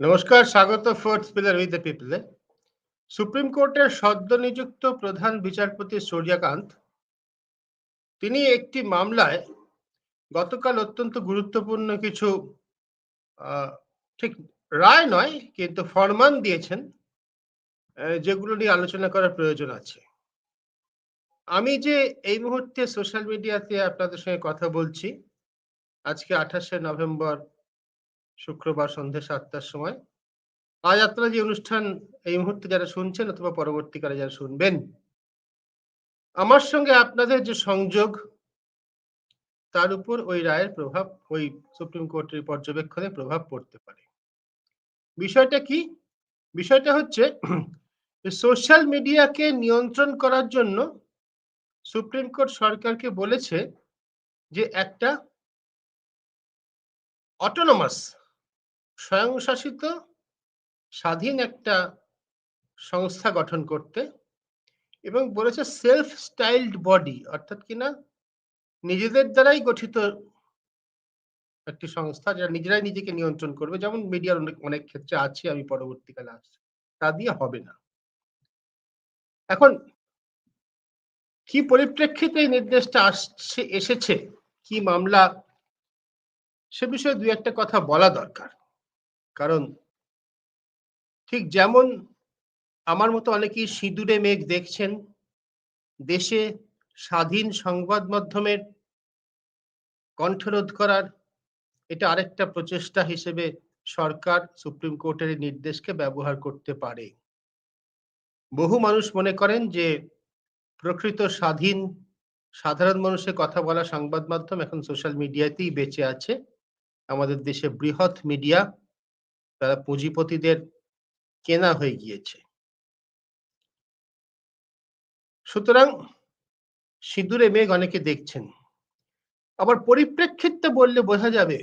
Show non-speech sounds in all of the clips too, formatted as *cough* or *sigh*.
নমস্কার, স্বাগত fourth pillar with the পিপলে সুপ্রিম কোর্টের সদ্য নিযুক্ত প্রধান বিচারপতি সূর্যকান্ত তিনি একটি মামলায় গতকাল অত্যন্ত গুরুত্বপূর্ণ কিছু ঠিক রায় নয়, কিন্তু ফরমান দিয়েছেন যেগুলো নিয়ে আলোচনা করার প্রয়োজন আছে। আমি যে এই মুহূর্তে সোশ্যাল মিডিয়াতে আপনাদের সঙ্গে কথা বলছি, আজকে আঠাশে নভেম্বর শুক্রবার সন্ধ্যে সাতটার সময়। আজ আপনারা যে অনুষ্ঠান, এই মুহূর্তে যারা শুনছেন অথবা পরবর্তীকালে যারা শুনবেন, আমার সঙ্গে আপনাদের যে সংযোগ, তার উপর ওই রায়ের প্রভাব, ওই সুপ্রিম কোর্টের পর্যবেক্ষণে প্রভাব পড়তে পারে। বিষয়টা কি? বিষয়টা হচ্ছে, সোশ্যাল মিডিয়াকে নিয়ন্ত্রণ করার জন্য সুপ্রিম কোর্ট সরকারকে বলেছে যে একটা অটোনমাস স্বয়ংশাসিত স্বাধীন একটা সংস্থা গঠন করতে এবং বলেছে সেলফ স্টাইলড বডি অর্থাৎ কিনা নিজেদের দ্বারাই গঠিত একটি সংস্থা যারা নিজেরাই নিজেকে নিয়ন্ত্রণ করবে, যেমন মিডিয়ার অনেক অনেক ক্ষেত্রে আছে, আমি পরবর্তীকালে আসছি। তা দিয়ে হবে না। এখন কি পরিপ্রেক্ষিতে এই নির্দেশটা আসছে, এসেছে? কি মামলা? সে বিষয়ে দুই একটা কথা বলা দরকার। কারণ ঠিক যেমন আমার মতো অনেকেই সিঁদুরে মেঘ দেখছেন, দেশে স্বাধীন সংবাদ মাধ্যমের কণ্ঠরোধ করার এটা আরেকটা প্রচেষ্টা হিসেবে সরকার সুপ্রিম কোর্টের নির্দেশকে ব্যবহার করতে পারে। বহু মানুষ মনে করেন যে প্রকৃত স্বাধীন, সাধারণ মানুষের কথা বলা সংবাদ মাধ্যম এখন সোশ্যাল মিডিয়াতেই বেঁচে আছে। আমাদের দেশে বৃহৎ মিডিয়া তারা পুঁজিপতিদের কেনা হয়ে গিয়েছে। সুতরাং সিঁদুরে মেঘ অনেকে দেখছেন। আবার পরিপ্রেক্ষিতটা বললে বোঝা যাবে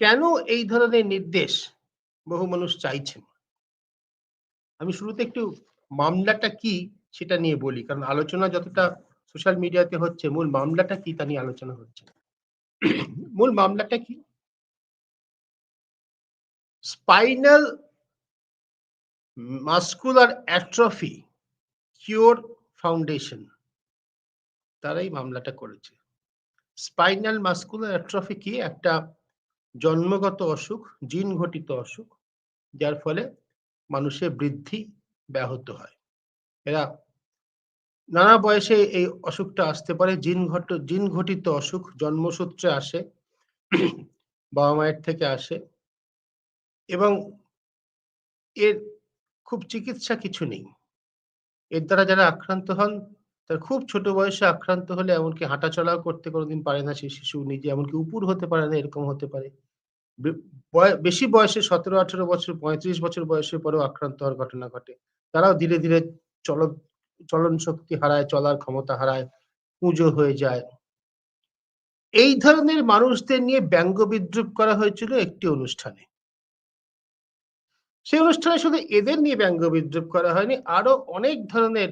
কেন এই ধরনের নির্দেশ বহু মানুষ চাইছেন। আমি শুরুতে একটু মামলাটা কি সেটা নিয়ে বলি, কারণ আলোচনা যতটা সোশ্যাল মিডিয়াতে হচ্ছে, মূল মামলাটা কি তা নিয়ে আলোচনা হচ্ছে মূল মামলাটা কি? Spinal muscular atrophy cure foundation. তারাই মামলাটা করেছে। স্পাইনাল মাস্কুলার অ্যাট্রফি কি? একটা জন্মগত অসুখ জিন ঘটিত অসুখ, যার ফলে মানুষের বৃদ্ধি ব্যাহত হয়। এরা নানা বয়সে এই অসুখটা আসতে পারে। জিন ঘট জিন ঘটিত অসুখ জন্মসূত্রে আসে, বাবা মায়ের থেকে আসে। এবং এর খুব চিকিৎসা কিছু নেই। এর দ্বারা যারা আক্রান্ত হন, তার খুব ছোট বয়সে আক্রান্ত হলে এমনকি হাঁটা চলাও করতে কোনোদিন পারে না সেই শিশু নিজে, এমনকি উপুর হতে পারে না, এরকম হতে পারে। বেশি বয়সে সতেরো, আঠেরো বছর, পঁয়ত্রিশ বছর বয়সের পরেও আক্রান্ত হওয়ার ঘটনা ঘটে। তারাও ধীরে ধীরে চল চলন শক্তি হারায়, চলার ক্ষমতা হারায় পুজো হয়ে যায়। এই ধরনের মানুষদের নিয়ে ব্যঙ্গ বিদ্রুপ করা হয়েছিল একটি অনুষ্ঠানে। সেই অনুষ্ঠানে শুধু এদের নিয়ে ব্যঙ্গ বিদ্রুপ করা হয়নি, আরও অনেক ধরনের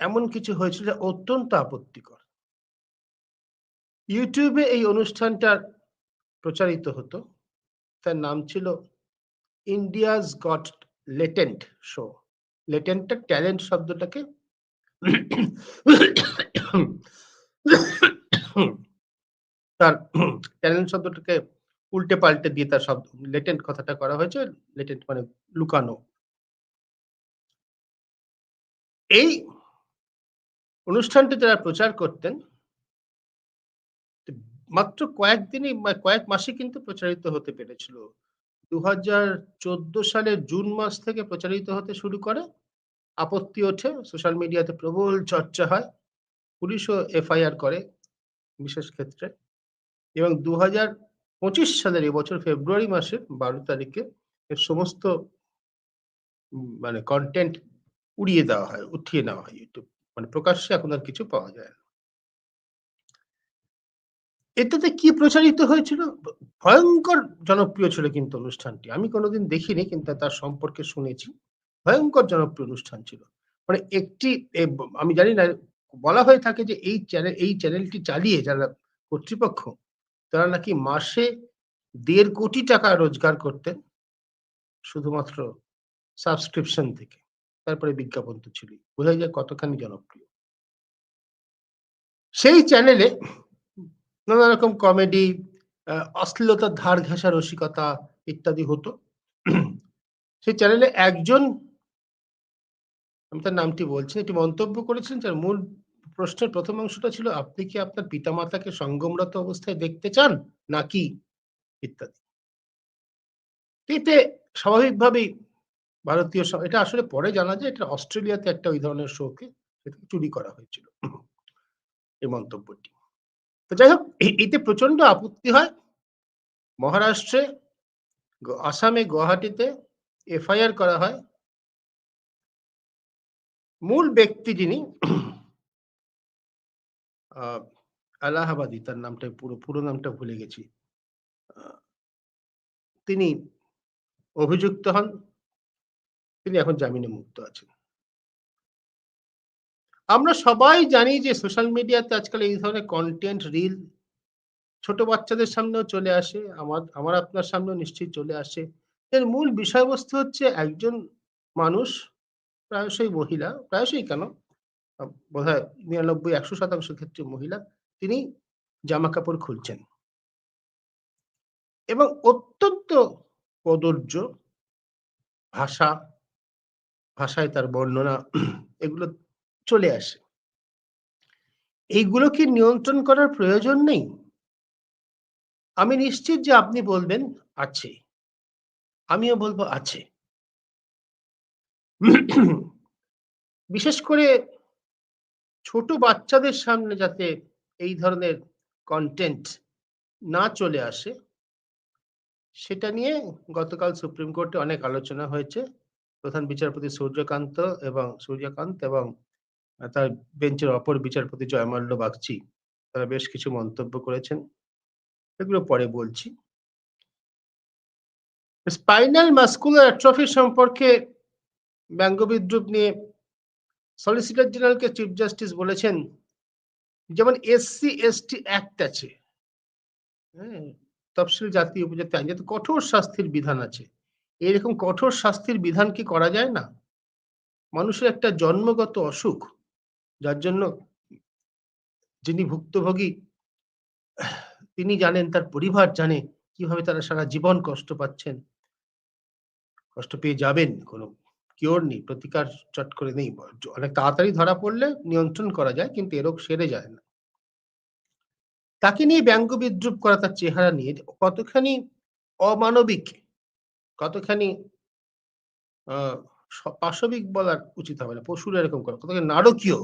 এমন কিছু হয়েছিল যা অত্যন্ত আপত্তিকর। ইউটিউবে এই অনুষ্ঠানটা প্রচারিত হতো। তার নাম ছিল ইন্ডিয়াজ গট লেটেন্ট শো লেটেন্টটা ট্যালেন্ট শব্দটাকে তার ট্যালেন্ট শব্দটাকে উল্টে পাল্টে দিয়ে তার শব্দ লেটেন্ট কথাটা করা হয়েছে লেটেন্ট মানে লুকানো। এই অনুষ্ঠানটি যারা প্রচার করতেন মাত্র কয়েকদিনই কয়েক মাসে কিন্তু প্রচারিত হতে পেরেছিল। দু হাজার চোদ্দ সালের জুন মাস থেকে প্রচারিত হতে শুরু করে, আপত্তি ওঠে, সোশ্যাল মিডিয়াতে প্রবল চর্চা হয়, পুলিশও এফআইআর করে বিশেষ ক্ষেত্রে। এবং দু হাজার পঁচিশ সালের এবছর ফেব্রুয়ারি মাসের বারো তারিখে এর সমস্ত মানে কন্টেন্ট উড়িয়ে দেওয়া হয়, উঠিয়ে নেওয়া হয় ইউটিউব মানে প্রকাশ্যে এখন আর কিছু পাওয়া যায় না। এটাতে কি প্রচারিত হয়েছিল? ভয়ঙ্কর জনপ্রিয় ছিল কিন্তু অনুষ্ঠানটি। আমি কোনোদিন দেখিনি, কিন্তু তার সম্পর্কে শুনেছি। ভয়ঙ্কর জনপ্রিয় অনুষ্ঠান ছিল। মানে একটি আমি জানি না, বলা হয়ে থাকে যে এই চ্যানেল এই চ্যানেলটি চালিয়ে যারা কর্তৃপক্ষ তারা নাকি মাসে দেড় কোটি টাকা রোজগার করতেন, শুধুমাত্র সাবস্ক্রিপশন থেকে। তারপরে বিজ্ঞাপন তো ছিলই। বোঝা যায় কতখানি জনপ্রিয়। সেই চ্যানেলে নানা রকম কমেডি অশ্লীলতার ধার ঘেঁষা রসিকতা ইত্যাদি হতো। সেই চ্যানেলে একজন, আমি তার নামটি বলছি একটি মন্তব্য করেছেন যার মূল প্রশ্নের প্রথম অংশটা ছিল, আপনি কি আপনার পিতামাতাকে সঙ্গমরত অবস্থায় দেখতে চান? নাকি? ইত্যাদি। এতে স্বাভাবিকভাবেই ভারতীয় এটা আসলে পরে জানা যায়, এটা অস্ট্রেলিয়াতে একটা ওই ধরনের শোকে সেটাকে চুরি করা হয়েছিল এই মন্তব্যটি। তো যাই হোক এতে প্রচণ্ড আপত্তি হয়। মহারাষ্ট্রে আসামে, গুয়াহাটিতে এফআইআর করা হয়। মূল ব্যক্তি যিনি আহ, এলাহাবাদী তার নামটা পুরো পুরো নামটা ভুলে গেছি। তিনি অভিযুক্ত হন। তিনি এখন জামিনে মুক্ত আছেন। আমরা সবাই জানি যে সোশ্যাল মিডিয়াতে আজকাল এই ধরনের কন্টেন্ট রিল ছোট বাচ্চাদের সামনেও চলে আসে। আমার আমার আপনার সামনেও নিশ্চয়ই চলে আসে। এর মূল বিষয়বস্তু হচ্ছে একজন মানুষ প্রায়শই মহিলা প্রায়শই কেন? বোধ হয় নিরানব্বই, একশো শতাংশ ক্ষেত্রে মহিলা তিনি জামা কাপড় খুলছেন। এবং অত্যন্ত কদর্য ভাষা, ভাষায় তার বর্ণনা এগুলো চলে আসে। এইগুলো কি নিয়ন্ত্রণ করার প্রয়োজন নেই। আমি নিশ্চিত যে আপনি বলবেন, আছে। আমিও বলব, আছে। বিশেষ করে ছোট বাচ্চাদের সামনে যাতে এই ধরনের কন্টেন্ট না চলে আসে, সেটা নিয়ে গতকাল সুপ্রিম কোর্টে অনেক আলোচনা হয়েছে। প্রধান বিচারপতি সূর্যকান্ত এবং সূর্যকান্ত এবং তার বেঞ্চের অপর বিচারপতি জয়মাল্য বাগচি, তারা বেশ কিছু মন্তব্য করেছেন। এগুলো পরে বলছি। স্পাইনাল মাস্কুলার অ্যাট্রফি সম্পর্কে ব্যঙ্গ বিদ্রুপ নিয়ে সলিসিটর জেনারেলকে চিফ জাস্টিস বলেছেন, যেমন এসসি এসটি অ্যাক্ট আছে হ্যাঁ তফসিল জাতি উপজাতি আইন যাতে কঠোর শাস্তির বিধান আছে। এরকম কঠোর শাস্তির বিধান কি করা যায় না? মানুষের একটা জন্মগত অসুখ, যার জন্য যিনি ভুক্তভোগী, তিনি জানেন, তার পরিবার জানে কীভাবে তারা সারা জীবন কষ্ট পাচ্ছেন, কষ্ট পেয়ে যাবেন কোনো কিওর নেই, প্রতিকার চট করে নেই অনেক তাড়াতাড়ি ধরা পড়লে নিয়ন্ত্রণ করা যায় কিন্তু এ রোগ সেরে যায় না। তাকে নিয়ে ব্যঙ্গ বিদ্রুপ করা তার চেহারা নিয়ে কতখানি অমানবিক, কতখানি পাশবিক বলার উচিত হবে না, পশুর এরকম করা, কতখানি নারকীয়,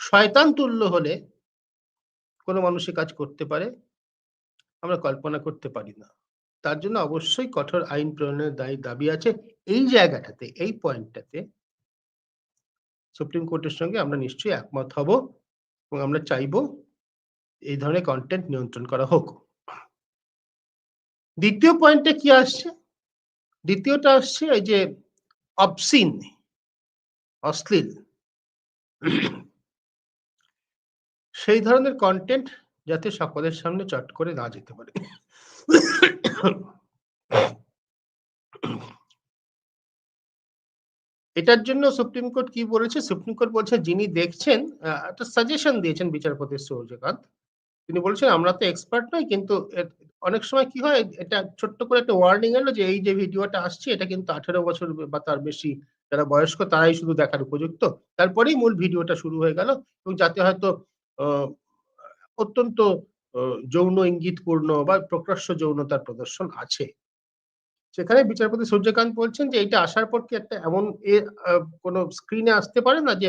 শয়তান তুল্য হলে কোনো মানুষের কাজ করতে পারে, আমরা কল্পনা করতে পারি না। তার জন্য অবশ্যই কঠোর আইন প্রণয়নের দায়ী, দাবি আছে এই জায়গাটাতে, এই পয়েন্টটাতে সুপ্রিম কোর্টের সঙ্গে আমরা নিশ্চয়ই একমত হব এবং আমরা চাইব এই ধরনের কন্টেন্ট নিয়ন্ত্রণ করা হোক। দ্বিতীয় পয়েন্টে কি আসছে? দ্বিতীয়টা আসছে এই যে অবসিন অশ্লীল। সেই ধরনের কন্টেন্ট যাতে সকলের সামনে চট করে না যেতে পারে। এটার জন্য সুপ্রিম কোর্ট কি বলেছে? সুপ্রিম কোর্ট বলছে, যিনি দেখছেন একটা সাজেশন দিয়েছেন বিচারপতি সূর্যকান্ত তিনি বলছেন, আমরা তো এক্সপার্ট নই, কিন্তু অনেক সময় কি হয়, এটা ছোট্ট করে একটা ওয়ার্নিং এলো যে এই যে ভিডিওটা আসছে, এটা কিন্তু আঠেরো বছর বা তার বেশি, যারা বয়স্ক, তারাই শুধু দেখার উপযুক্ত। তারপরেই মূল ভিডিওটা শুরু হয়ে গেল এবং যাতে হয়তো অত্যন্ত যৌন ইঙ্গিতপূর্ণ বা প্রকাশ্য যৌনতার প্রদর্শন আছে। সেখানে বিচারপতি সূর্যকান্ত বলছেন যে এটা আসার পর কি একটা এমন এ কোনো স্ক্রিনে আসতে পারে না যে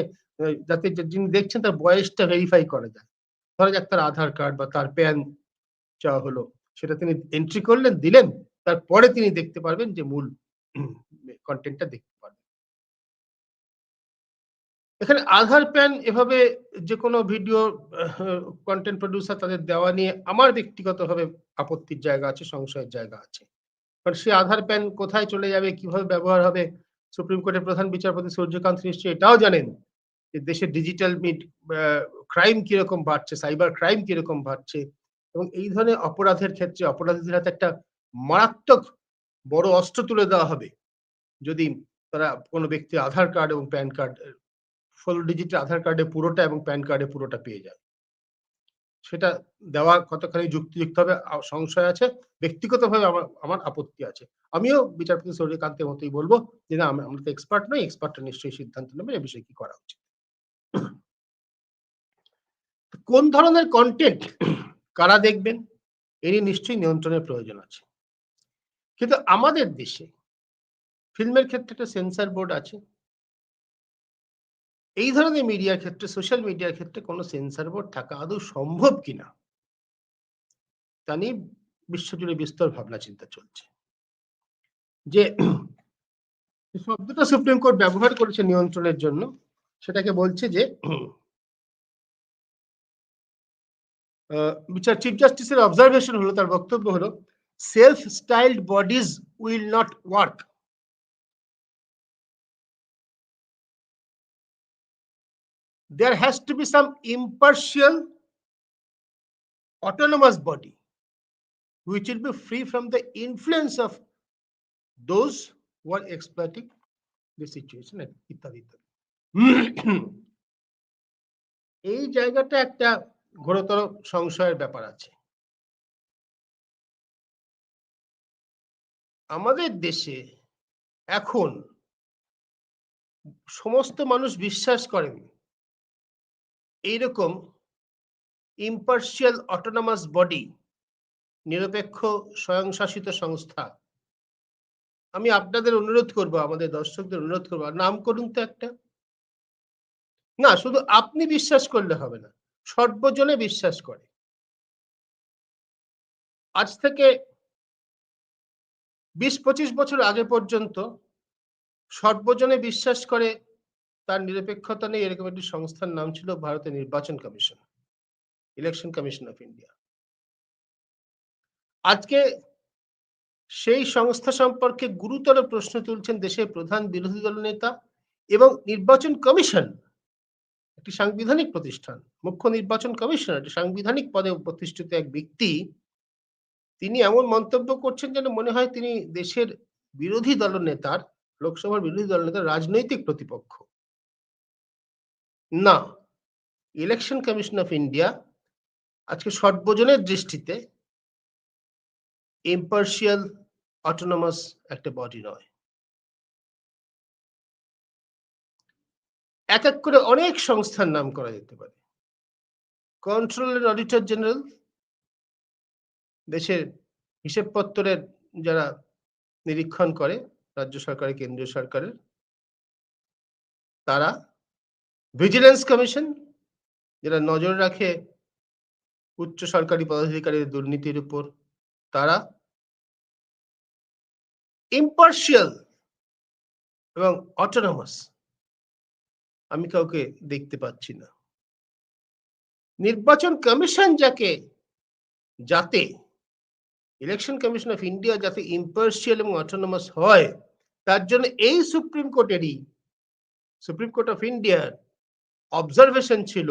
যাতে যিনি দেখছেন তার বয়সটা ভেরিফাই করা যায়। ধরা যাক তার আধার কার্ড বা তার প্যান চাওয়া হলো, সেটা তিনি এন্ট্রি করলেন, দিলেন, তারপরে তিনি দেখতে পারবেন যে, মূল কন্টেন্টটা দেখতে এখানে আধার প্যান এভাবে যে কোনো ভিডিও কন্টেন্ট প্রডিউসার তাদের দেওয়া নিয়ে আমার ব্যক্তিগতভাবে আপত্তির জায়গা আছে, সংশয়ের জায়গা আছে। কারণ সে আধার প্যান কোথায় চলে যাবে, কীভাবে ব্যবহার হবে, সুপ্রিম কোর্টের প্রধান বিচারপতি সূর্যকান্ত নিশ্চয়ই এটাও জানেন যে দেশের ডিজিটাল মিড ক্রাইম কীরকম বাড়ছে সাইবার ক্রাইম কীরকম বাড়ছে এবং এই ধরনের অপরাধের ক্ষেত্রে অপরাধীদের হাতে একটা মারাত্মক বড় অস্ত্র তুলে দেওয়া হবে। যদি তারা কোনো ব্যক্তি আধার কার্ড এবং প্যান কার্ড ষোলো ডিজিটের আধার কার্ডে পুরোটা এবং প্যান কার্ডে পুরোটা পেয়ে যায় সেটা দেওয়া কতখানি যুক্তিযুক্ত হবে সংশয় আছে, ব্যক্তিগতভাবে আমার আমার আপত্তি আছে। আমিও বিচারপতি সূর্যকান্তের মতোই বলব যে না আম- আমরা তো এক্সপার্ট নই এক্সপার্টরা নিশ্চয়ই সিদ্ধান্ত নেবে এ বিষয়ে কি করা উচিত। কোন ধরনের কন্টেন্ট কারা দেখবেন? এরই নিশ্চয়ই নিয়ন্ত্রণের প্রয়োজন আছে। কিন্তু আমাদের দেশে ফিল্মের ক্ষেত্রে একটা সেন্সর বোর্ড আছে এই ধরনের মিডিয়ার ক্ষেত্রে সোশ্যাল মিডিয়ার ক্ষেত্রে কোনো সেন্সর বোর্ড থাকা আদৌ সম্ভব কিনা? তা নিয়ে বিশ্বজুড়ে বিস্তর ভাবনা চিন্তা চলছে। যে শব্দটা সুপ্রিম কোর্ট ব্যবহার করেছে নিয়ন্ত্রণের জন্য, সেটাকে বলছে যে বিচার চিফ জাস্টিসের অবজারভেশন হলো, তার বক্তব্য হলো self styled bodies will not work there has to be some impartial autonomous body which will be free from the influence of those who are exploiting the situation ইত্যাদি এই জায়গাটা একটা ঘোরতর সংশয়ের ব্যাপার আছে আমাদের দেশে এখন সমস্ত মানুষ বিশ্বাস করেন এইরকম ইম্পার্শিয়াল অটোনমাস বডি নিরপেক্ষ স্বয়ংশাসিত সংস্থা। আমি আপনাদের অনুরোধ করব, আমাদের দর্শকদের অনুরোধ করব নাম করুন তো একটা। না, শুধু আপনি বিশ্বাস করলে হবে না, সর্বজনে বিশ্বাস করে। আজ থেকে বিশ পঁচিশ বছর আগে পর্যন্ত সর্বজনে বিশ্বাস করে তার নিরপেক্ষতা নেই এরকম একটি সংস্থার নাম ছিল ভারতের নির্বাচন commission election commission of India আজকে সেই সংস্থা সম্পর্কে গুরুতর প্রশ্ন তুলছেন দেশের প্রধান বিরোধী দল নেতা এবং নির্বাচন কমিশন, একটি সাংবিধানিক প্রতিষ্ঠান, মুখ্য নির্বাচন কমিশনার, একটি সাংবিধানিক পদে প্রতিষ্ঠিত এক ব্যক্তি, তিনি এমন মন্তব্য করছেন যেন মনে হয় তিনি দেশের বিরোধী দল নেতার, লোকসভার বিরোধী দল নেতার রাজনৈতিক প্রতিপক্ষ। না ইলেকশন কমিশন অফ ইন্ডিয়া আজকে সর্বজনের দৃষ্টিতে ইম্পার্শিয়াল অটোনমাস একটা বডি নয়। এক এক করে অনেক সংস্থার নাম করা যেতে পারে। কন্ট্রোলার অডিটর জেনারেল দেশের হিসেবপত্রের যারা নিরীক্ষণ করে, রাজ্য সরকারের, কেন্দ্রীয় সরকারের, তারা ভিজিলেন্স কমিশন যারা নজর রাখে উচ্চ সরকারি পদাধিকারীর দুর্নীতির উপর, তারা ইম্পার্শিয়াল এবং অটোনমাস আমি কাউকে দেখতে পাচ্ছি না। নির্বাচন কমিশন যাকে, যাতে ইলেকশন কমিশন অফ ইন্ডিয়া যাতে ইম্পার্শিয়াল এবং অটোনমাস হয়, তার জন্য এই সুপ্রিম কোর্টেরই সুপ্রিম কোর্ট অফ ইন্ডিয়ার অবজারভেশন ছিল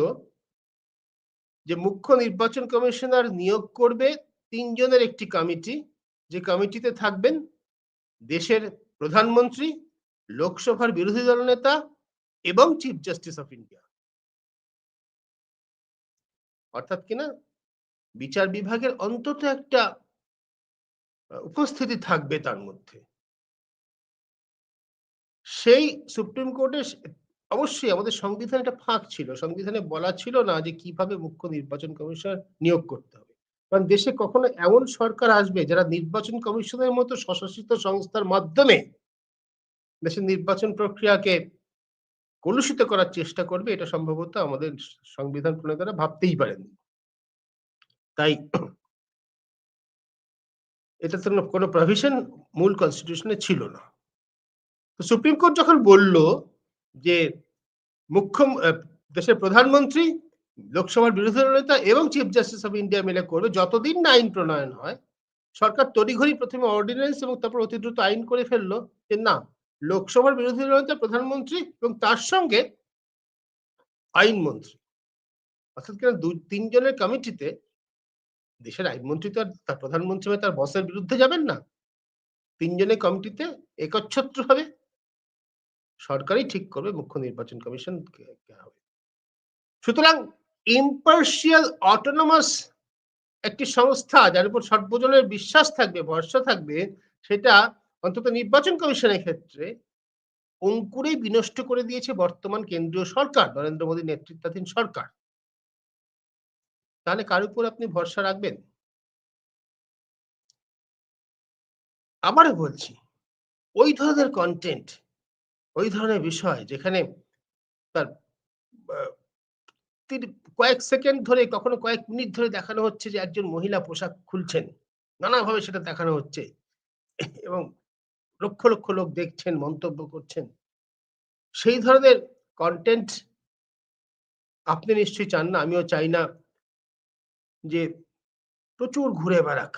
যে মুখ্য নির্বাচন কমিশনার নিয়োগ করবে তিনজনের একটি কমিটি, যে কমিটিতে থাকবেন দেশের প্রধানমন্ত্রী, লোকসভার বিরোধী দল নেতা এবং চিফ জাস্টিস অফ ইন্ডিয়া অর্থাৎ কিনা বিচার বিভাগের অন্তত একটা উপস্থিতি থাকবে তার মধ্যে। সেই সুপ্রিম কোর্টের অবশ্যই আমাদের সংবিধানে একটা ফাঁক ছিল। সংবিধানে বলা ছিল না যে কীভাবে মুখ্য নির্বাচন কমিশনার নিয়োগ করতে হবে। কারণ দেশে কখনো এমন সরকার আসবে যারা নির্বাচন কমিশনের মতো স্বশাসিত সংস্থার মাধ্যমে দেশের নির্বাচন প্রক্রিয়াকে কলুষিত করার চেষ্টা করবে। এটা সম্ভবত আমাদের সংবিধান প্রণেতারা ভাবতেই পারেন তাই এটা তো কোনো প্রভিশন মূল কনস্টিটিউশনে ছিল না। তো সুপ্রিম কোর্ট যখন বলল যে মুখ্য দেশের প্রধানমন্ত্রী, লোকসভার বিরোধী দল নেতা এবং চিফ জাস্টিস অফ ইন্ডিয়া মিলে করবে। যতদিন না আইন প্রণয়ন হয়, সরকার তড়িঘড়ি প্রথমে অর্ডিন্যান্স এবং তারপর অতি দ্রুত আইন করে ফেলল যে না, লোকসভার বিরোধী দল নেতা, প্রধানমন্ত্রী এবং তার সঙ্গে আইনমন্ত্রী অর্থাৎ কিনা দু, তিনজনের কমিটিতে দেশের আইনমন্ত্রী তো আর, তার প্রধানমন্ত্রী তার বসের বিরুদ্ধে যাবেন না। তিনজনের কমিটিতে একচ্ছত্র হবে। সরকারই ঠিক করবে, মুখ্য নির্বাচন কমিশন সুতরাং ইম্পার্শিয়াল অটোনমাস একটি সংস্থা যার উপর সর্বজনের বিশ্বাস থাকবে, ভরসা থাকবে, সেটা অন্তত নির্বাচন কমিশনের ক্ষেত্রে অঙ্কুরেই বিনষ্ট করে দিয়েছে বর্তমান কেন্দ্রীয় সরকার, নরেন্দ্র মোদী নেতৃত্বাধীন সরকার। তাহলে কার উপর আপনি ভরসা রাখবেন? আবারও বলছি, ওই ধরনের কন্টেন্ট ওই ধরনের বিষয় যেখানে তার কয়েক সেকেন্ড ধরে, কখনো কয়েক মিনিট ধরে দেখানো হচ্ছে যে একজন মহিলা পোশাক খুলছেন। নানাভাবে সেটা দেখানো হচ্ছে। এবং লক্ষ লক্ষ লোক দেখছেন, মন্তব্য করছেন। সেই ধরনের কন্টেন্ট আপনি নিশ্চয়ই চান না, আমিও চাই না যে প্রচুর ঘুরে বেড়াক।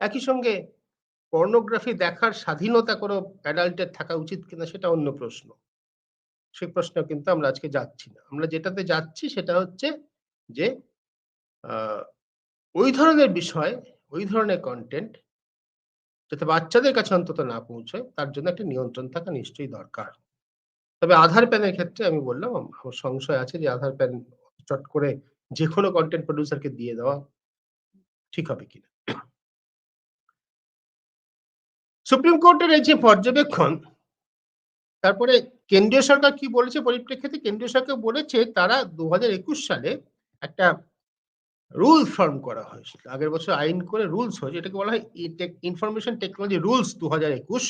একই সঙ্গে পর্নোগ্রাফি দেখার স্বাধীনতা কোনো অ্যাডাল্টের থাকা উচিত কিনা সেটা অন্য প্রশ্ন। সে প্রশ্ন কিন্তু আমরা আজকে যাচ্ছি না। আমরা যেটাতে যাচ্ছি সেটা হচ্ছে যে ওই ধরনের বিষয়, ওই ধরনের কন্টেন্ট যাতে বাচ্চাদের কাছে অন্তত না পৌঁছয়, তার জন্য একটা নিয়ন্ত্রণ থাকা নিশ্চয়ই দরকার। তবে আধার প্যানের ক্ষেত্রে আমি বললাম আমার সংশয় আছে যে আধার প্যান চট করে যে কোনো কন্টেন্ট প্রডিউসারকে দিয়ে দেওয়া ঠিক হবে কিনা। সুপ্রিম কোর্টের এই যে পর্যবেক্ষণ, তারপরে কেন্দ্রীয় সরকার কি বলেছে পরিপ্রেক্ষিতে? কেন্দ্রীয় সরকার বলেছে তারা দু হাজার একুশ সালে একটা রুল ফর্ম করা হয়েছিল। আগের বছর আইন করে রুলস হয়েছে। এটাকে বলা হয় ইনফরমেশন টেকনোলজি রুলস দু হাজার একুশ।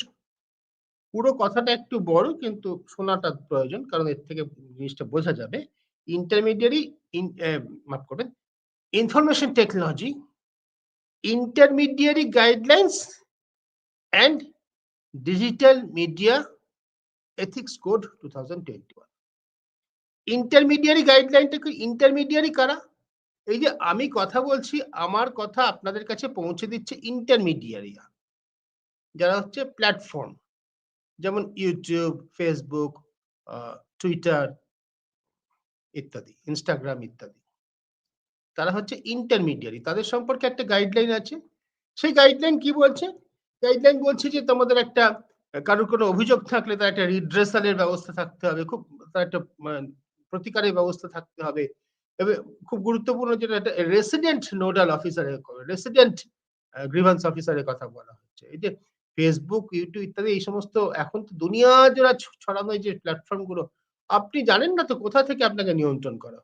পুরো কথাটা একটু বড়, কিন্তু শোনাটা প্রয়োজন, কারণ এর থেকে জিনিসটা বোঝা যাবে। ইন্টারমিডিয়ারি মাফ করবেন, information technology, intermediary guidelines ethics code two thousand twenty one intermediary গাইডলাইনটা কি ইন্টারমিডিয়ারি কারা? এই যে আমি কথা বলছি, আমার কথা আপনাদের কাছে পৌঁছে দিচ্ছে ইন্টারমিডিয়ারিয়া যারা হচ্ছে প্ল্যাটফর্ম যেমন ইউটিউব ফেসবুক টুইটার ইত্যাদি ইনস্টাগ্রাম ইত্যাদি। তারা হচ্ছে ইন্টারমিডিয়ারি তাদের সম্পর্কে একটা গাইডলাইন আছে। সেই গাইডলাইন কি বলছে? গাইডলাইন বলছে যে তোমাদের একটা, কারোর কোনো অভিযোগ থাকলে তার একটা রিড্রেসালের ব্যবস্থা থাকতে হবে, খুব, তার একটা প্রতিকারের ব্যবস্থা থাকতে হবে। তবে খুব গুরুত্বপূর্ণ যেটা একটা রেসিডেন্ট নোডাল অফিসারের রেসিডেন্ট গ্রিভান্স অফিসারের কথা বলা হচ্ছে। এই যে ফেসবুক ইউটিউব ইত্যাদি এই সমস্ত, এখন তো দুনিয়া জোড়া ছড়ানো যে প্ল্যাটফর্মগুলো, আপনি জানেন না তো কোথা থেকে আপনাকে নিয়ন্ত্রণ করা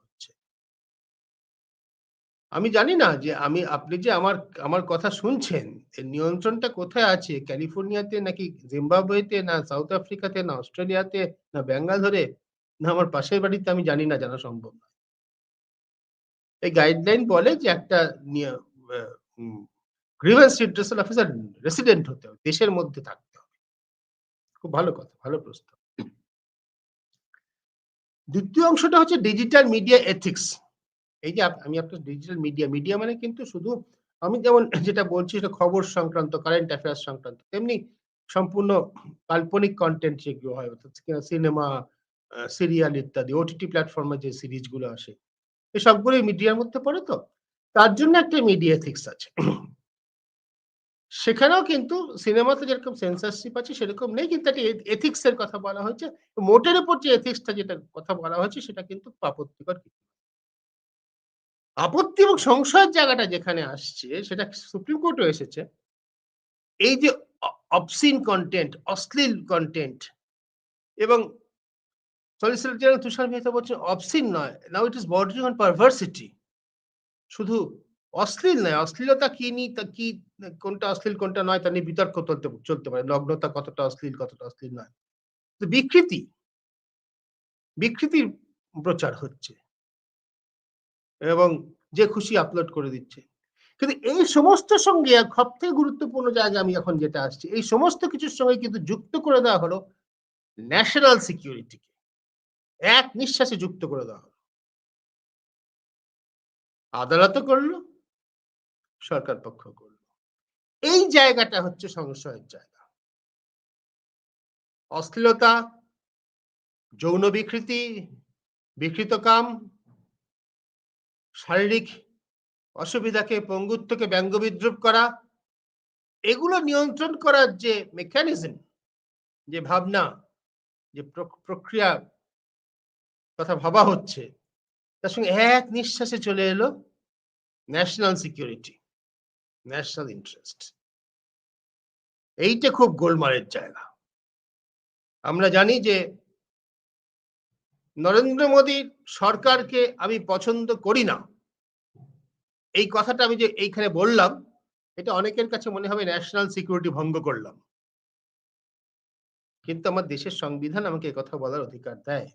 আমি জানি না যে আমি, আপনি যে আমার আমার কথা শুনছেন, এর নিয়ন্ত্রণটা কোথায় আছে? ক্যালিফোর্নিয়াতে নাকি জিম্বাবুয়েতে না সাউথ আফ্রিকাতে না অস্ট্রেলিয়াতে না ব্যাঙ্গালোরে? না আমার পাশের বাড়িতে আমি জানি না, জানা সম্ভব না এই গাইডলাইন বলে যে একটা গ্রিভেন্স রিড্রেসাল অফিসার রেসিডেন্ট হতে হবে, দেশের মধ্যে থাকতে হবে। খুব ভালো কথা, ভালো প্রস্তাব দ্বিতীয় অংশটা হচ্ছে ডিজিটাল মিডিয়া এথিক্স এই যে আমি আপনার ডিজিটাল মিডিয়া মিডিয়া মানে কিন্তু শুধু আমি যেমন *coughs* যেটা বলছি সেটা খবর সংক্রান্ত কারেন্ট অ্যাফেয়ার্স সংক্রান্ত, তেমনি সম্পূর্ণ কাল্পনিক কন্টেন্ট যেগুলো হয়, অর্থাৎ সিনেমা সিরিয়াল ইত্যাদি ওটিটি প্ল্যাটফর্মে যে সিরিজগুলো আসে এই সবগুলোই মিডিয়ার মধ্যে পড়ে তো তার জন্য একটা মিডিয়া এথিক্স আছে *coughs* সেখানেও কিন্তু সিনেমাতে যেরকম সেন্সারশিপ আছে, সেরকম নেই, কিন্তু একটা এথিক্স এর কথা বলা হয়েছে মোটের উপর যে এথিক্সটা যেটা কথা বলা হয়েছে, সেটা কিন্তু আপত্তিকর কিছু। আপত্তি এবং সংশয়ের জায়গাটা যেখানে আসছে, সেটা সুপ্রিম কোর্টও এসেছে। এই যে অবসিন কন্টেন্ট অশ্লীল কন্টেন্ট এবং সলিসিটর জেনারেল তুষার মেহতা বলছেন অবসিন নয়। Now it is bordering on perversity শুধু অশ্লীল নয়, অশ্লীলতা কি নি তা কি, কোনটা অশ্লীল, কোনটা নয়, তা নিয়ে বিতর্ক চলতে চলতে পারে। নগ্নতা কতটা অশ্লীল কতটা অশ্লীল নয়। বিকৃতি, বিকৃতির প্রচার হচ্ছে। এবং যে খুশি আপলোড করে দিচ্ছে। কিন্তু এই সমস্ত সঙ্গে সব থেকে গুরুত্বপূর্ণ জায়গা আমি এখন যেটা আসছি, এই সমস্ত কিছুর সঙ্গে কিন্তু যুক্ত করে দেওয়া হলো ন্যাশনাল সিকিউরিটিকে এক নিঃশ্বাসে যুক্ত করে দেওয়া হলো। আদালতও করল, সরকার পক্ষ করল। এই জায়গাটা হচ্ছে সংশয়ের জায়গা। অশ্লীলতা, যৌন বিকৃতি, বিকৃত কাম শারীরিক অসুবিধাকে, পঙ্গুত্বকে ব্যঙ্গ বিদ্রুপ করা, এগুলো নিয়ন্ত্রণ করার যে মেকানিজম যে ভাবনা, যে প্রক- প্রক্রিয়া কথা ভাবা হচ্ছে, তার সঙ্গে এক নিঃশ্বাসে চলে এলো ন্যাশনাল সিকিউরিটি ন্যাশনাল ইন্টারেস্ট এইটা খুব গোলমালের জায়গা। আমরা জানি যে নরেন্দ্র মোদীর সরকারকে আমি পছন্দ করি না। এই কথাটা আমি যে এইখানে বললাম, এটা অনেকের কাছে মনে হবে ন্যাশনাল সিকিউরিটি ভঙ্গ করলাম। কিন্তু আমার দেশের সংবিধান আমাকে কথা বলার অধিকার দেয়।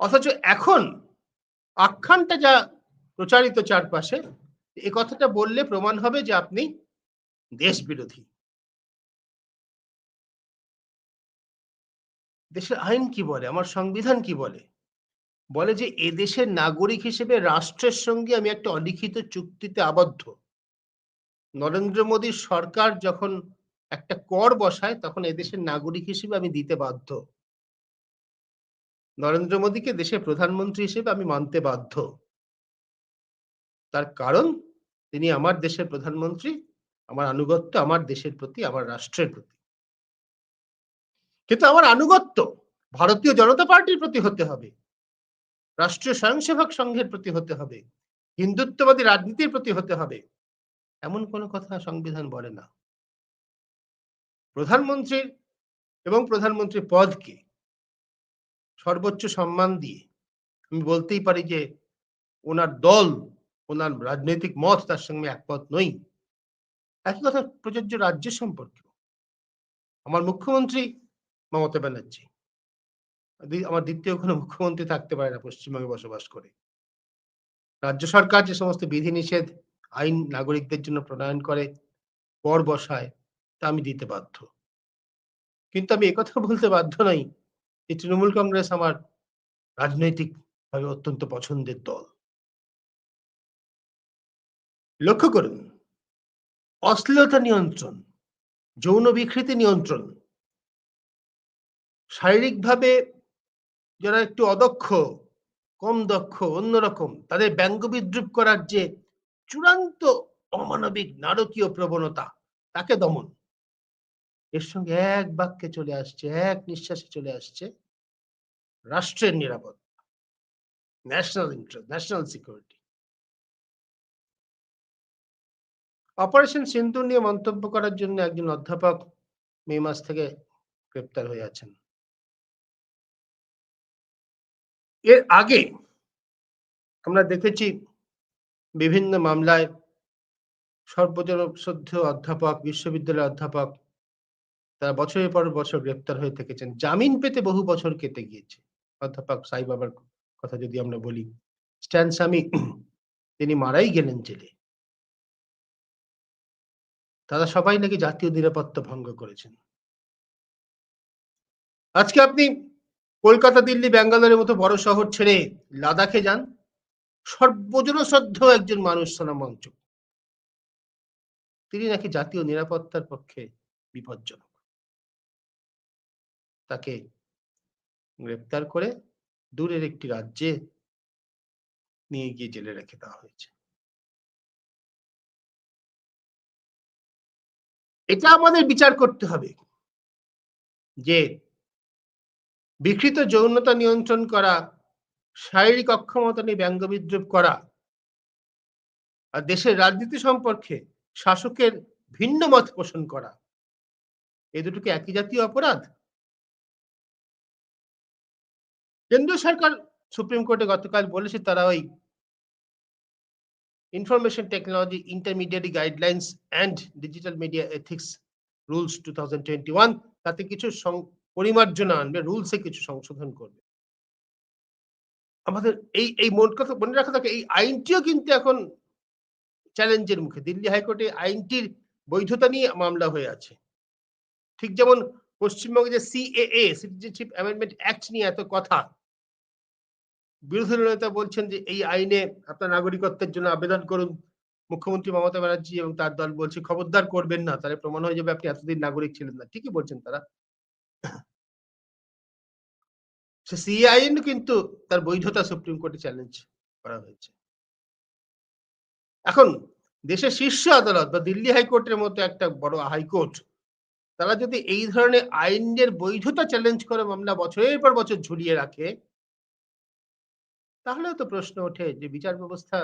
অথচ এখন আখ্যানটা যা প্রচারিত চারপাশে, এ কথাটা বললে প্রমাণ হবে যে আপনি দেশ বিরোধী দেশের আইন কি বলে? আমার সংবিধান কি বলে? বলে যে এদেশের নাগরিক হিসেবে রাষ্ট্রের সঙ্গে আমি একটা অলিখিত চুক্তিতে আবদ্ধ। নরেন্দ্র মোদীর সরকার যখন একটা কর বসায়, তখন এদেশের নাগরিক হিসেবে আমি দিতে বাধ্য। নরেন্দ্র মোদীকে দেশের প্রধানমন্ত্রী হিসেবে আমি মানতে বাধ্য। তার কারণ, তিনি আমার দেশের প্রধানমন্ত্রী, আমার আনুগত্য আমার দেশের প্রতি, আমার রাষ্ট্রের প্রতি। কিন্তু আমার আনুগত্য, ভারতীয় জনতা পার্টির প্রতি হতে হবে। রাষ্ট্রীয় স্বয়ংসেবক সংঘের প্রতি হতে হবে। হিন্দুত্ববাদী রাজনীতির প্রতি হতে হবে। এমন কোনো কথা সংবিধান বলে না। প্রধানমন্ত্রীর এবং প্রধানমন্ত্রী পদকে সর্বোচ্চ সম্মান দিয়ে আমি বলতেই পারি যে, ওনার দল, ওনার রাজনৈতিক মত তার সঙ্গে একমত নই। একই কথা প্রযোজ্য রাজ্য সম্পর্কে আমার মুখ্যমন্ত্রী মমতা ব্যানার্জি। আমার দ্বিতীয় কোনো মুখ্যমন্ত্রী থাকতে পারে না পশ্চিমবঙ্গে বসবাস করে। রাজ্য সরকার যে সমস্ত বিধিনিষেধ আইন নাগরিকদের জন্য প্রণয়ন করে, কর বসায়, তা আমি দিতে বাধ্য। কিন্তু আমি একথা বলতে বাধ্য নই যে তৃণমূল কংগ্রেস আমার রাজনৈতিক ভাবে অত্যন্ত পছন্দের দল। লক্ষ্য করুন, অশ্লীলতা নিয়ন্ত্রণ, যৌন বিকৃতি নিয়ন্ত্রণ শারীরিকভাবে যারা একটু অদক্ষ, কম দক্ষ, অন্যরকম, তাদের ব্যঙ্গ বিদ্রুপ করার যে চূড়ান্ত অমানবিক নারকীয় প্রবণতা, তাকে দমন। এর সঙ্গে এক বাক্যে চলে আসছে, এক নিঃশ্বাসে চলে আসছে, রাষ্ট্রের নিরাপত্তা national interest national security operation Sindoor নিয়ে মন্তব্য করার জন্য একজন অধ্যাপক মে মাস থেকে গ্রেপ্তার হয়ে আছেন। এর আগে আমরা দেখেছি বিভিন্ন মামলায় সর্বজনশ্রদ্ধ অধ্যাপক, বিশ্ববিদ্যালয়ের অধ্যাপক, তারা বছরের পর বছর গ্রেপ্তার হয়ে থেকেছেন। জামিন পেতে বহু বছর কেটে গিয়েছে। অধ্যাপক সাই বাবার কথা যদি আমরা বলি স্ট্যান স্বামী তিনি মারাই গেলেন জেলে। তারা সবাই নাকি জাতীয় নিরাপত্তা ভঙ্গ করেছেন। আজকে আপনি কলকাতা, দিল্লি, ব্যাঙ্গালোরের মতো বড় শহর ছেড়ে লাদাখে যান। সর্বজনশ্রদ্ধ একজন মানুষ সোনাম মঞ্চক তিনি নাকি জাতীয় নিরাপত্তার পক্ষে বিপজ্জনক। তাকে গ্রেপ্তার করে দূরের একটি রাজ্যে নিয়ে গিয়ে জেলে রেখে দেওয়া হয়েছে। এটা আমাদের বিচার করতে হবে যে বিকৃত যৌনতা নিয়ন্ত্রণ করা, শারীরিক অক্ষমতা নিয়ে ব্যঙ্গ বিদ্রুপ করা আর দেশের রাজনীতি সম্পর্কে শাসকের ভিন্ন মত পোষণ করা। এ দুটো কি একই জাতীয় অপরাধ? কেন্দ্রীয় সরকার সুপ্রিম কোর্টে গতকাল বলেছে তারা ওই information technology intermediate guidelines and digital media ethics rules two তাতে কিছু পরিমার্জনা আনবে রুলসে কিছু সংশোধন করবে। আমাদের এই এই মন কথা, মনে রাখা থাকে, এই আইনটিও কিন্তু এখন চ্যালেঞ্জের মুখে। দিল্লি হাইকোর্টে আইনটির বৈধতা নিয়ে মামলা হয়ে আছে। ঠিক যেমন পশ্চিমবঙ্গে যে সিএএ সিটিজেনশিপ অ্যামেন্ডমেন্ট অ্যাক্ট নিয়ে এত কথা। বিরোধী নেতা বলছেন যে এই আইনে আপনার নাগরিকত্বের জন্য আবেদন করুন। মুখ্যমন্ত্রী মমতা ব্যানার্জি এবং তার দল বলছে, খবরদার করবেন না, তাহলে প্রমাণ হয়ে যাবে আপনি এতদিন নাগরিক ছিলেন না। ঠিকই বলছেন তারা। সে সিএ আইন কিন্তু তার বৈধতা সুপ্রিম কোর্টে চ্যালেঞ্জ করা হয়েছে। এখন দেশের শীর্ষ আদালত বা দিল্লি হাইকোর্টের মতো একটা বড় হাইকোর্ট তারা যদি এই ধরনের আইনের বৈধতা চ্যালেঞ্জ করে মামলা বছরের পর বছর ঝুলিয়ে রাখে, তাহলেও তো প্রশ্ন ওঠে যে বিচার ব্যবস্থা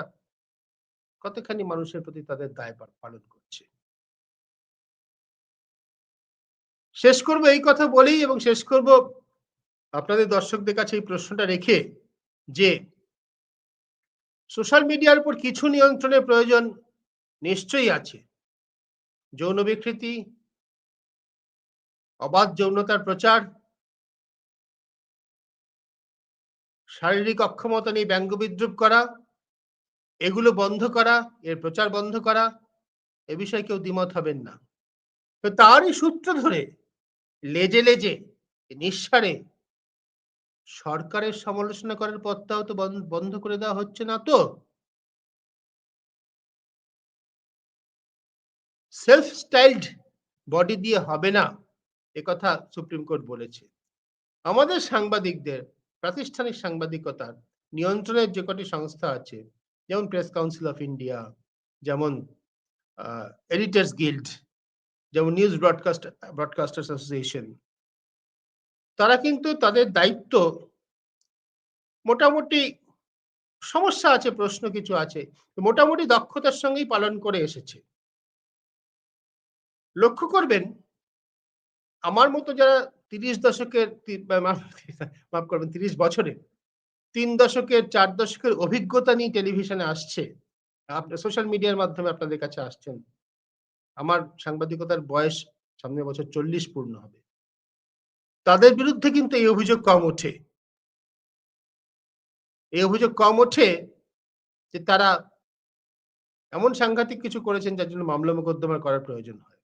কতখানি মানুষের প্রতি তাদের দায় পালন করছে। শেষ করব এই কথা বলেই এবং শেষ করব আপনাদের দর্শকদের কাছে এই প্রশ্নটা রেখে যে, সোশ্যাল মিডিয়ার উপর কিছু নিয়ন্ত্রণের প্রয়োজন নিশ্চয়ই আছে। যৌন বিকৃতি, অবাধ যৌনতার প্রচার, শারীরিক অক্ষমতা নিয়ে ব্যঙ্গ বিদ্রুপ করা, এগুলো বন্ধ করা, এর প্রচার বন্ধ করা, এ বিষয়ে কেউ দ্বিমত হবেন না। তো তারই সূত্র ধরে লেজে লেজে, নিঃসারে সরকারের সমালোচনা করার পথটাও তো বন্ধ করে দেওয়া হচ্ছে না তো? সেলফ স্টাইলড বডি দিয়ে হবে না কথা সুপ্রিম কোর্ট বলেছে। আমাদের সাংবাদিকদের, প্রাতিষ্ঠানিক সাংবাদিকতার নিয়ন্ত্রণের যে কটি সংস্থা আছে, যেমন প্রেস কাউন্সিল অফ ইন্ডিয়া যেমন এডিটার্স গিল্ড যেমন নিউজ ব্রডকাস্ট ব্রডকাস্টার্স অ্যাসোসিয়েশন তারা কিন্তু তাদের দায়িত্ব মোটামুটি সমস্যা আছে, প্রশ্ন কিছু আছে। মোটামুটি দক্ষতার সঙ্গেই পালন করে এসেছে। লক্ষ্য করবেন, আমার মতো যারা তিরিশ দশকের মাফ করবেন, তিরিশ বছরের, তিন দশকের, চার দশকের অভিজ্ঞতা নিয়ে টেলিভিশনে আসছে আপনার সোশ্যাল মিডিয়ার মাধ্যমে আপনাদের কাছে আসছেন। আমার সাংবাদিকতার বয়স সামনের বছর চল্লিশ পূর্ণ হবে। তাদের বিরুদ্ধে কিন্তু এই অভিযোগ কম ওঠে। এই অভিযোগ কম ওঠে যে তারা এমন সাংঘাতিক কিছু করেছেন যার জন্য মামলা মোকদ্দমা করার প্রয়োজন হয়।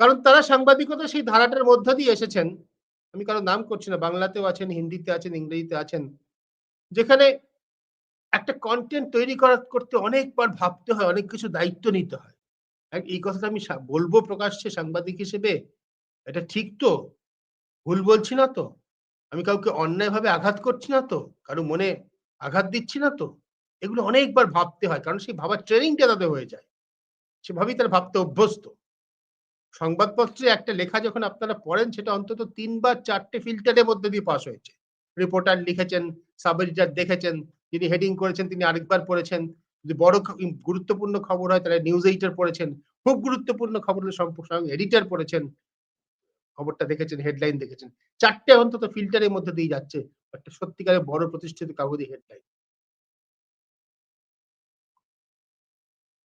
কারণ তারা সাংবাদিকতা সেই ধারাটার মধ্য দিয়ে এসেছেন। আমি কারও নাম করছি না, বাংলাতেও আছেন, হিন্দিতে আছেন, ইংরেজিতে আছেন, যেখানে একটা কন্টেন্ট তৈরি করা করতে অনেকবার ভাবতে হয়, অনেক কিছু দায়িত্ব নিতে হয়। এই কথাটা আমি বলব প্রকাশ্যে সাংবাদিক হিসেবে, এটা ঠিক তো? ভুল বলছি না তো? আমি কাউকে অন্যায়ভাবে আঘাত করছি না তো? কারও মনে আঘাত দিচ্ছি না তো? এগুলো অনেকবার ভাবতে হয়, কারণ সেই ভাবার ট্রেনিংটা তাদের হয়ে যায়। সেভাবেই তারা ভাবতে অভ্যস্ত। সংবাদপত্রে একটা লেখা যখন আপনারা পড়েন, সেটা অন্তত তিনবার চারটে ফিল্টারের মধ্যে দিয়ে পাস হয়েছে। রিপোর্টার লিখেছেন, সাব এডিটার দেখেছেন, যিনি হেডিং করেছেন তিনি আরেকবার পড়েছেন। যদি বড় গুরুত্বপূর্ণ খবর হয়, তাহলে নিউজ এডিটার পড়েছেন। খুব গুরুত্বপূর্ণ খবর হলে এডিটার পড়েছেন। খবরটা দেখেছেন হেডলাইন দেখেছেন। চারটে অন্তত ফিল্টারের মধ্যে দিয়ে যাচ্ছে, একটা সত্যিকারের বড় প্রতিষ্ঠিত কাগজে হেডলাইন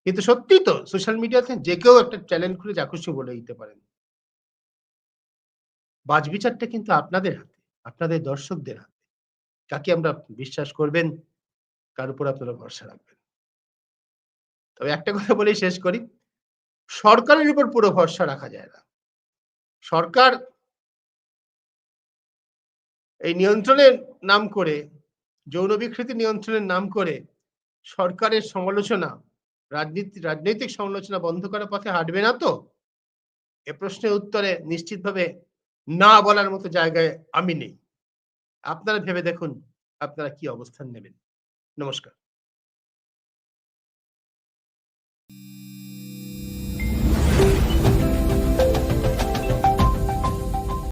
কিন্তু সত্যি তো সোশ্যাল মিডিয়াতে যে কেউ একটা চ্যানেল খুলে যা খুশি বলে দিতে পারেন। বাজ বিচারটা কিন্তু আপনাদের হাতে, আপনাদের দর্শকদের হাতে। কাকে আমরা বিশ্বাস করবেন কার উপর আপনারা ভরসা রাখবেন। তবে একটা কথা বলেই শেষ করি, সরকারের উপর পুরো ভরসা রাখা যায় না। সরকার এই নিয়ন্ত্রণের নাম করে, যৌন বিকৃতি নিয়ন্ত্রণের নাম করে সরকারের সমালোচনা, রাজনীতি, রাজনৈতিক সমালোচনা বন্ধ করার পথে হাঁটবে না তো? এ প্রশ্নের উত্তরে নিশ্চিতভাবে না বলার মতো জায়গায় আমি নেই। আপনারা ভেবে দেখুন, আপনারা কি অবস্থান নেবেন। নমস্কার।